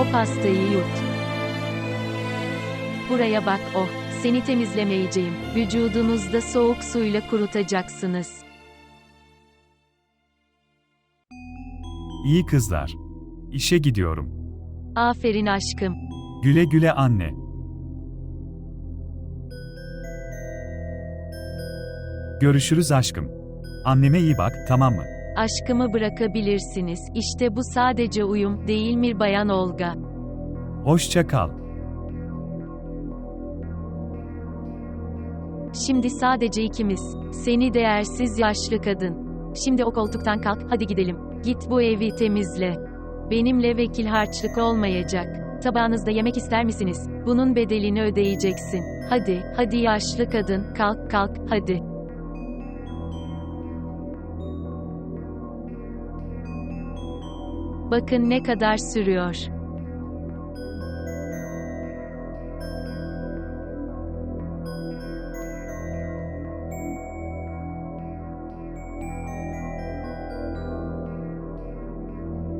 O pastayı yut. Buraya bak oh. Seni temizlemeyeceğim. Vücudunuzda soğuk suyla kurutacaksınız. İyi kızlar. İşe gidiyorum. Aferin aşkım. Güle güle anne. Görüşürüz aşkım. Anneme iyi bak, tamam mı? Aşkımı bırakabilirsiniz. İşte bu sadece uyum, değil mi Bayan Olga? Hoşça kal. Şimdi sadece ikimiz. Seni değersiz yaşlı kadın. Şimdi o koltuktan kalk, hadi gidelim. Git bu evi temizle. Benimle vekil harçlık olmayacak. Tabağınızda yemek ister misiniz? Bunun bedelini ödeyeceksin. Hadi, hadi yaşlı kadın, kalk kalk, hadi. Bakın ne kadar sürüyor.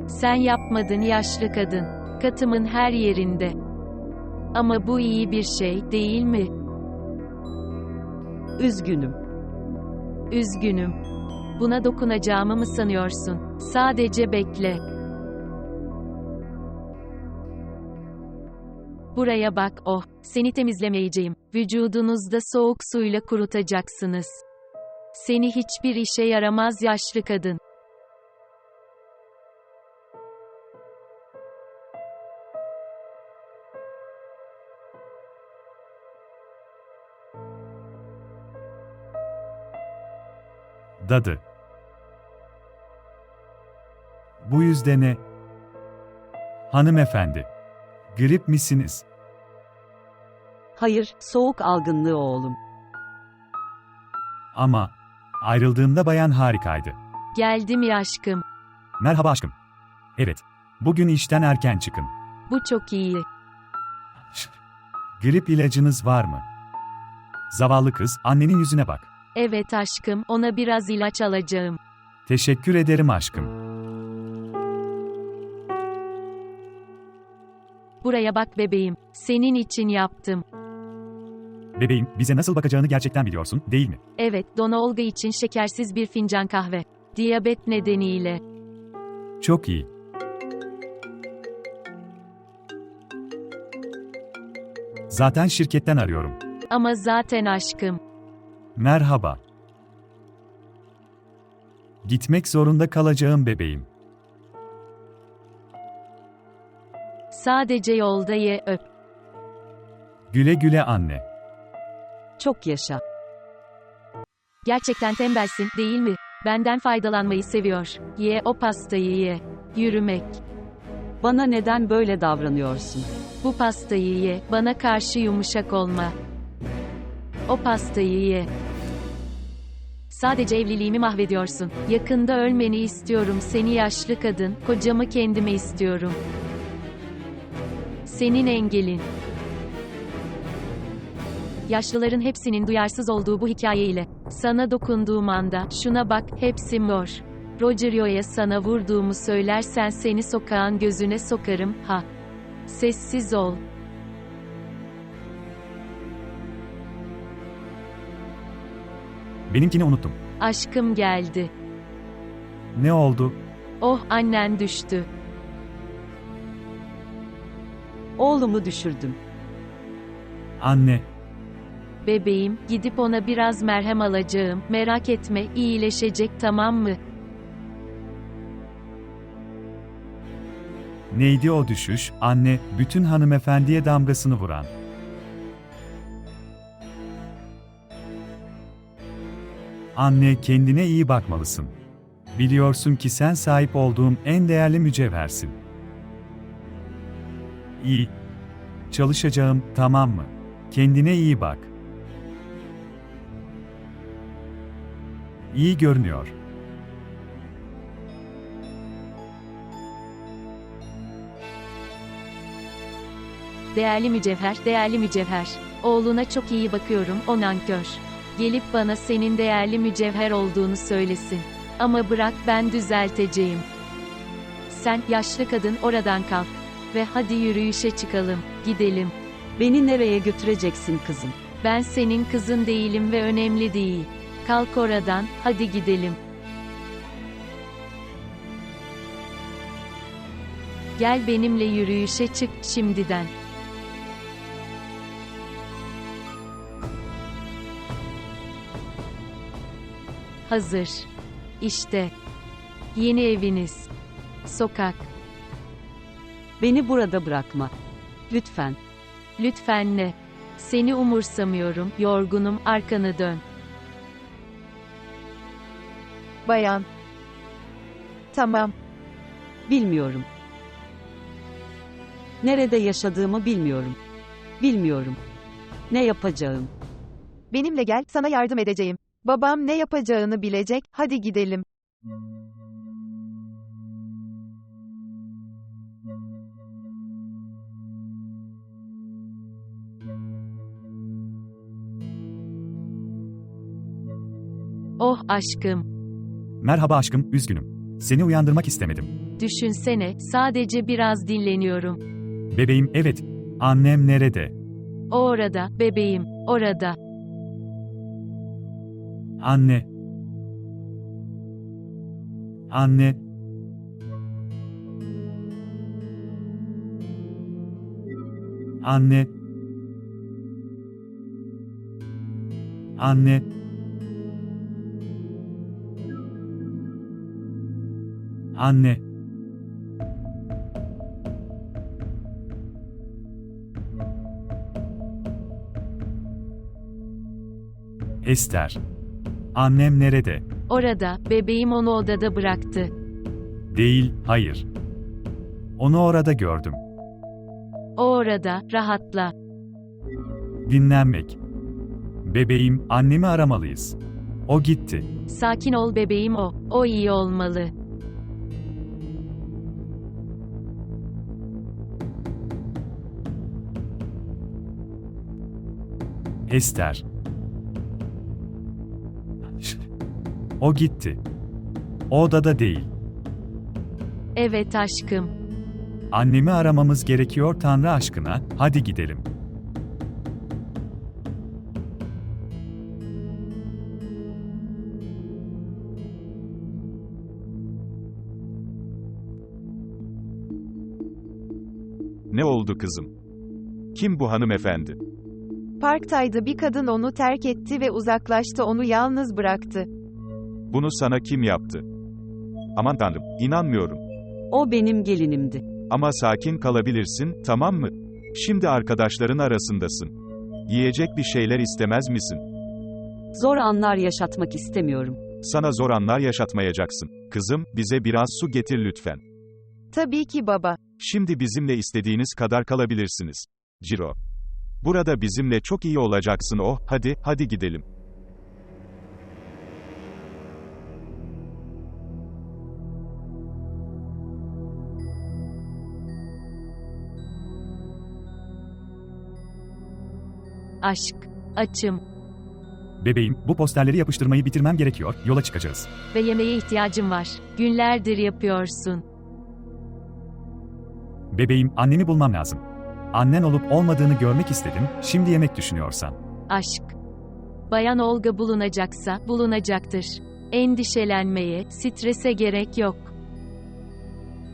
Sen yapmadın yaşlı kadın. Katımın her yerinde. Ama bu iyi bir şey, değil mi? Üzgünüm. Üzgünüm. Buna dokunacağımı mı sanıyorsun? Sadece bekle. Buraya bak, oh. Seni temizlemeyeceğim. Vücudunuzda soğuk suyla kurutacaksınız. Seni hiçbir işe yaramaz yaşlı kadın. Dadı. Bu yüzde ne? Hanımefendi. Grip misiniz? Hayır, soğuk algınlığı oğlum. Ama ayrıldığında bayan harikaydı. Geldim ya aşkım. Merhaba aşkım. Evet. Bugün işten erken çıkın. Bu çok iyi. Grip ilacınız var mı? Zavallı kız, annenin yüzüne bak. Evet aşkım, ona biraz ilaç alacağım. Teşekkür ederim aşkım. Buraya bak bebeğim. Senin için yaptım. Bebeğim, bize nasıl bakacağını gerçekten biliyorsun, değil mi? Evet, Dona Olga için şekersiz bir fincan kahve. Diyabet nedeniyle. Çok iyi. Zaten şirketten arıyorum. Ama zaten aşkım. Merhaba. Gitmek zorunda kalacağım bebeğim. Sadece yolda ye öp. Güle güle anne. Çok yaşa. Gerçekten tembelsin, değil mi? Benden faydalanmayı seviyor. Ye o pastayı ye. Yürümek. Bana neden böyle davranıyorsun? Bu pastayı ye. Bana karşı yumuşak olma. O pastayı ye. Sadece evliliğimi mahvediyorsun. Yakında ölmeni istiyorum seni yaşlı kadın. Kocamı kendime istiyorum. Senin engelin. Yaşlıların hepsinin duyarsız olduğu bu hikayeyle. Sana dokunduğum anda, şuna bak, hepsi mor. Rogerio'ya sana vurduğumu söylersen seni sokağın gözüne sokarım, ha. Sessiz ol. Benimkini unuttum. Aşkım geldi. Ne oldu? Oh, annen düştü. Oğlumu düşürdüm. Anne, Bebeğim, gidip ona biraz merhem alacağım. Merak etme, iyileşecek tamam mı? neydi o düşüş? Anne, bütün hanımefendiye damgasını vuran. Anne, kendine iyi bakmalısın. Biliyorsun ki sen sahip olduğum en değerli mücevhersin. İyi. Çalışacağım, tamam mı? Kendine iyi bak. İyi görünüyor. Değerli mücevher, değerli mücevher. Oğluna çok iyi bakıyorum, o nankör. Gelip bana senin değerli mücevher olduğunu söylesin. Ama bırak ben düzelteceğim. Sen, yaşlı kadın, oradan kalk. Ve hadi yürüyüşe çıkalım, gidelim. Beni nereye götüreceksin kızım? Ben senin kızın değilim ve önemli değil. Kalk oradan, hadi gidelim. Gel benimle yürüyüşe çık şimdiden. Hazır. İşte. Yeni eviniz. Sokak. Beni burada bırakma. Lütfen. Lütfen ne? Seni umursamıyorum, yorgunum, arkanı dön. Bayan. Tamam. Bilmiyorum. Nerede yaşadığımı bilmiyorum. Bilmiyorum. Ne yapacağım? Benimle gel, sana yardım edeceğim. Babam ne yapacağını bilecek, hadi gidelim. Oh aşkım, Merhaba aşkım, üzgünüm. Seni uyandırmak istemedim. düşünsene, sadece biraz dinleniyorum. Bebeğim, evet. Annem nerede? O orada, bebeğim, orada. Anne. Anne. Anne. Anne. Anne. Ester. Annem nerede? Orada, bebeğim onu odada bıraktı. Değil, hayır. Onu orada gördüm. O orada, rahatla. Dinlenmek. Bebeğim, annemi aramalıyız. O gitti. Sakin ol bebeğim o, o iyi olmalı. Ester. O gitti. O odada değil. Evet aşkım. Annemi aramamız gerekiyor Tanrı aşkına, hadi gidelim. Ne oldu kızım? Kim bu hanımefendi? Parktaydı bir kadın onu terk etti ve uzaklaştı onu yalnız bıraktı. Bunu sana kim yaptı? Aman tanrım, inanmıyorum. O benim gelinimdi. Ama sakin kalabilirsin, tamam mı? Şimdi arkadaşların arasındasın. Yiyecek bir şeyler istemez misin? Zor anlar yaşatmak istemiyorum. Sana zor anlar yaşatmayacaksın. Kızım, bize biraz su getir lütfen. Tabii ki baba. Şimdi bizimle istediğiniz kadar kalabilirsiniz. Ciro. Burada bizimle çok iyi olacaksın oh, hadi, hadi gidelim. Aşk, açım Bebeğim, bu posterleri yapıştırmayı bitirmem gerekiyor, yola çıkacağız. ve yemeğe ihtiyacım var. Günlerdir yapıyorsun. Bebeğim, annemi bulmam lazım. Annen olup olmadığını görmek istedim, şimdi yemek düşünüyorsan. Aşk. Bayan Olga bulunacaksa, bulunacaktır. Endişelenmeye, strese gerek yok.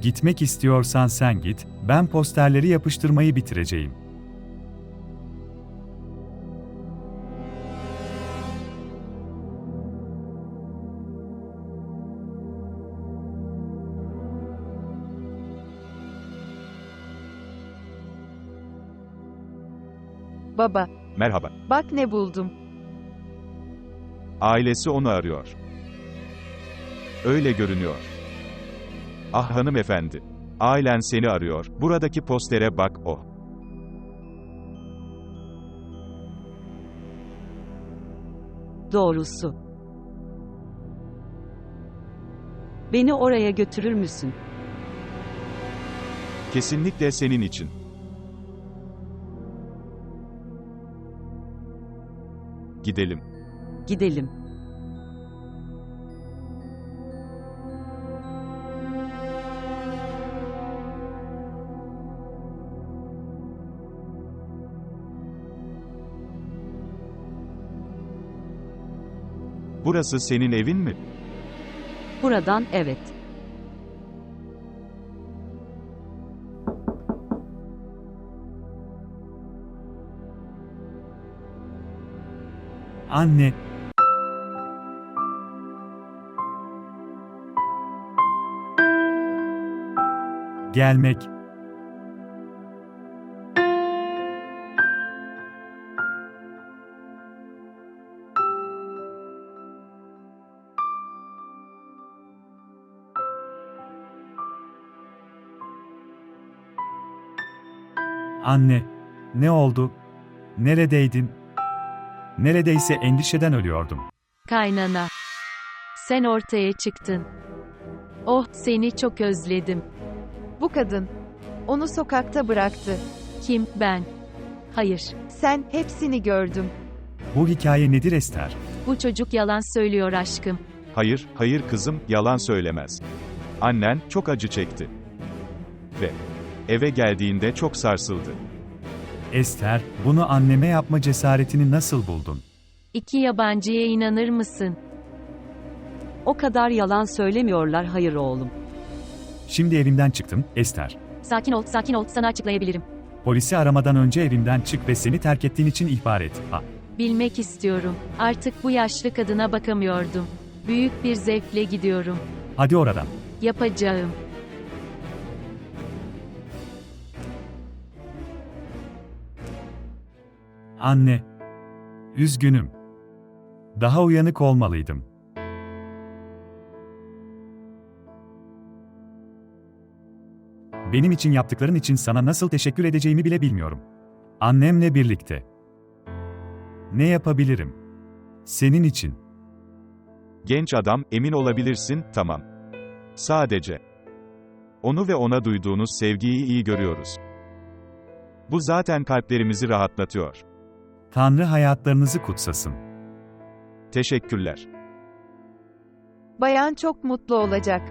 Gitmek istiyorsan sen git, ben posterleri yapıştırmayı bitireceğim. Baba, Merhaba. bak ne buldum. Ailesi onu arıyor. Öyle görünüyor. Ah hanımefendi. Ailen seni arıyor. Buradaki postere bak oh. Doğrusu. Beni oraya götürür müsün? Kesinlikle senin için. Gidelim. Gidelim. Burası senin evin mi? Buradan evet. Anne. Gelmek. Anne, ne oldu? Neredeydin? Neredeyse endişeden ölüyordum. Kaynana. Sen ortaya çıktın. Oh, seni çok özledim. Bu kadın. Onu sokakta bıraktı. Kim, ben? Hayır, Sen, hepsini gördüm. Bu hikaye nedir Ester? bu çocuk yalan söylüyor aşkım. Hayır, hayır kızım, yalan söylemez. Annen çok acı çekti. Ve eve geldiğinde çok sarsıldı. Ester, bunu anneme yapma cesaretini nasıl buldun? İki yabancıya inanır mısın? O kadar yalan söylemiyorlar hayır oğlum. Şimdi evimden çıktım, Ester. Sakin ol, sakin ol, sana açıklayabilirim. Polisi aramadan önce evimden çık ve seni terk ettiğin için ihbar et. Ha. Bilmek istiyorum. Artık bu yaşlı kadına bakamıyordum. Büyük bir zevkle gidiyorum. Hadi oradan. Yapacağım. Anne. Üzgünüm. Daha uyanık olmalıydım. Benim için yaptıkların için sana nasıl teşekkür edeceğimi bile bilmiyorum. Annemle birlikte. Ne yapabilirim? Senin için. Genç adam, emin olabilirsin, tamam. Sadece. Onu ve ona duyduğunuz sevgiyi iyi görüyoruz. Bu zaten kalplerimizi rahatlatıyor. Tanrı hayatlarınızı kutsasın. Teşekkürler. Bayan çok mutlu olacak.